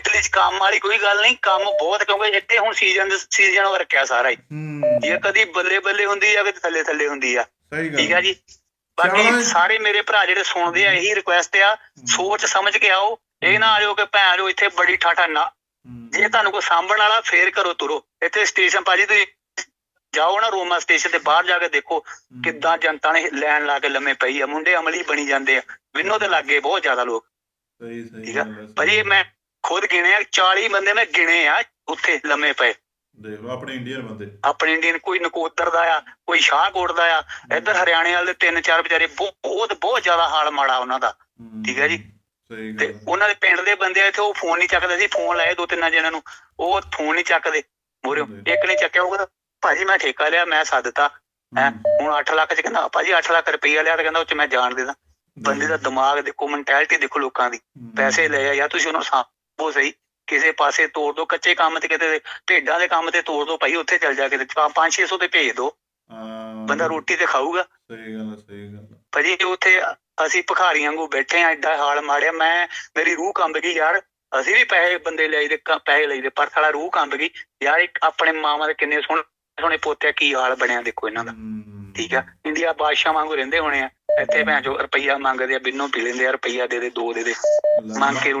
Italy ਚ ਕੰਮ ਵਾਲੀ ਕੋਈ ਗੱਲ ਨਹੀਂ ਕੰਮ ਬਹੁਤ ਕਿਉਂਕਿ ਇੱਥੇ ਹੁਣ ਸੀਜ਼ਨ ਸੀਜ਼ਨ ਵਰਕ ਆ ਸਾਰਾ ਹੀ। ਜੇ ਕਦੀ ਬੱਲੇ ਬੱਲੇ ਹੁੰਦੀ ਆ ਕਿ ਥੱਲੇ ਥੱਲੇ ਹੁੰਦੀ ਆ। ਠੀਕ ਆ ਜੀ? ਬਾਕੀ। ਸਾਰੇ ਮੇਰੇ ਭਰਾ ਜਿਹੜੇ ਸੁਣਦੇ ਆ ਇਹੀ ਰਿਕੁਐਸਟ ਆ ਸੋਚ ਸਮਝ ਕੇ ਆਓ ਇਹ ਨਾ ਆਜੋ ਕਿ ਭੈਣ ਜੋ ਇੱਥੇ ਬੜੀ ਠਾਠਾ ਨਾ। ਜੇ ਤੁਹਾਨੂੰ ਕੋਈ ਸਾਂਭਣ ਵਾਲਾ ਫੇਰ ਕਰੋ ਤੁਰੋ। ਇੱਥੇ ਸਟੇਸ਼ਨ ਭਾਜੀ ਤੁਸੀਂ ਜਾਓ ਨਾ ਰੋਮਾ ਸਟੇਸ਼ਨ ਤੇ ਬਾਹਰ ਜਾ ਕੇ ਦੇਖੋ ਕਿੱਦਾਂ ਜਨਤਾ ਨੇ ਲੈਣ ਲਾ ਕੇ ਲੰਮੇ ਪਈ ਆ। ਮੁੰਡੇ ਅਮਲੀ ਬਣੀ ਜਾਂਦੇ ਆ। ਵਿਨੋ ਦੇ ਲੱਗੇ ਬਹੁਤ ਜ਼ਿਆਦਾ ਲੋਕ। ਸਹੀ ਸਹੀ ਠੀਕ ਆ? ਭਾਜੀ ਮੈਂ ਖੁਦ ਗਿਣੇ ਆ 40 ਬੰਦੇ ਮੈਂ ਗਿਣੇ ਆ ਉੱਥੇ ਲੰਮੇ ਪਏ। ਦੇਖ ਲਓ ਆਪਣੇ ਇੰਡੀਅਨ ਬੰਦੇ। ਆਪਣੇ ਇੰਡੀਅਨ ਕੋਈ ਨਕੋਦਰ ਦਾ ਆ ਕੋਈ ਸ਼ਾਹਕੋਟ ਦਾ ਆ ਇੱਧਰ ਹਰਿਆਣੇ ਵਾਲੇ ਤਿੰਨ ਚਾਰ ਵਿਚਾਰੇ ਬਹੁ- ਬਹੁਤ ਬਹੁਤ ਜ਼ਿਆਦਾ ਹਾਲ ਮਾੜਾ ਉਹਨਾਂ ਦਾ। ਠੀਕ ਹੈ ਜੀ। ਤੇ। ਉਹਨਾਂ ਦੇ ਪਿੰਡ ਦੇ ਬੰਦੇ ਇੱਥੇ ਉਹ ਫੋਨ ਨਹੀਂ ਚੱਕਦੇ ਸੀ ਫੋਨ ਲਾਏ ਦੋ ਤਿੰਨਾਂ ਜਣਾਂ ਨੂੰ। ਉਹ ਫੋਨ ਨਹੀਂ ਚੱਕਦੇ। ਮੋਰਿਓ ਇੱਕ ਨੇ ਚੱਕਿਆ ਉਹ ਕਹਿੰਦਾ ਭਾਜੀ ਮੈਂ ਠੇਕਾ ਲਿਆ ਮੈਂ ਹੈਂ ਹੂੰ, ਹੁਣ 8 ਲੱਖ ਚ ਕਹਿੰਦਾ ਭਾਜੀ 8 ਲੱਖ ਰੁਪਈਆ ਲਿਆ ਤੇ ਕਹਿੰਦਾ ਉਹ ਚ ਮੈਂ ਜਾਣ ਦੇਦਾ ਬੰਦੇ ਦਾ ਦਿਮਾਗ ਦੇਖੋ ਮੈਂਟੈਲਿਟੀ ਦੇਖੋ ਲੋਕਾਂ ਦੀ। ਪੈਸੇ ਲਏ ਆ ਜਾਂ ਤੁਸੀਂ ਉਹਨੂੰ ਸਾਂਭੋ ਸਹੀ ਕਿਸੇ ਪਾਸੇ ਤੋੜ ਦੋ ਕੱਚੇ ਕੰਮ ਤੇ ਕਿਤੇ ਭੇਡਾਂ ਦੇ ਕੰਮ ਤੇ ਤੋੜ ਦੋ ਭਾਈ ਉੱਥੇ ਚੱਲ ਜਾ ਕੇ 5-600 ਤੇ ਭੇਜ ਦੋ। ਬੰਦਾ ਰੋਟੀ ਤੇ ਖਾਊਗਾ। ਸਹੀ ਗੱਲ ਹੈ, ਸਹੀ ਗੱਲ। ਭਾਜੀ ਉੱਥੇ ਅਸੀਂ ਭਿਖਾਰੀਆਂ ਵਾਂਗੂ ਬੈਠੇ ਆ ਐਡਾ ਹਾਲ ਮਾਰਿਆ। ਮੈਂ ਮੇਰੀ ਰੂਹ ਕੰਬ ਗਈ ਯਾਰ। ਅਸੀਂ ਵੀ ਪੈਸੇ ਬੰਦੇ ਲਈ ਦੇ ਪੈਸੇ ਲਈ ਦੇ ਪਰ ਸਾਲਾ ਰੂਹ ਕੰਬ ਗਈ। ਯਾਰ ਇੱਕ ਆਪਣੇ ਮਾਵਾਂ ਦੇ ਕਿੰਨੇ ਸੋਹਣੇ ਸੋਹਣੇ ਪੋਤੇ ਕੀ ਹਾਲ ਬਣਿਆ ਦੇਖੋ ਇਹਨਾਂ ਦਾ। ਠੀਕ ਆ ਇੰਡੀਆ ਬਾਦਸ਼ਾਹ ਵਾਂਗੂ ਰਹਿੰਦੇ ਹੋਣੇ ਆ। ਇੱਥੇ ਭੈਣ ਜੋ ਰੁਪਈਆ ਮੰਗਦੇ ਆ ਬਿੰਨੋਂ ਪੀ ਲੈਂਦੇ ਆ ਰੁਪਈਆ ਦੇ ਦੇ ਦੋ ਦੇ ਦੇ। ਮੰਗ ਕੇ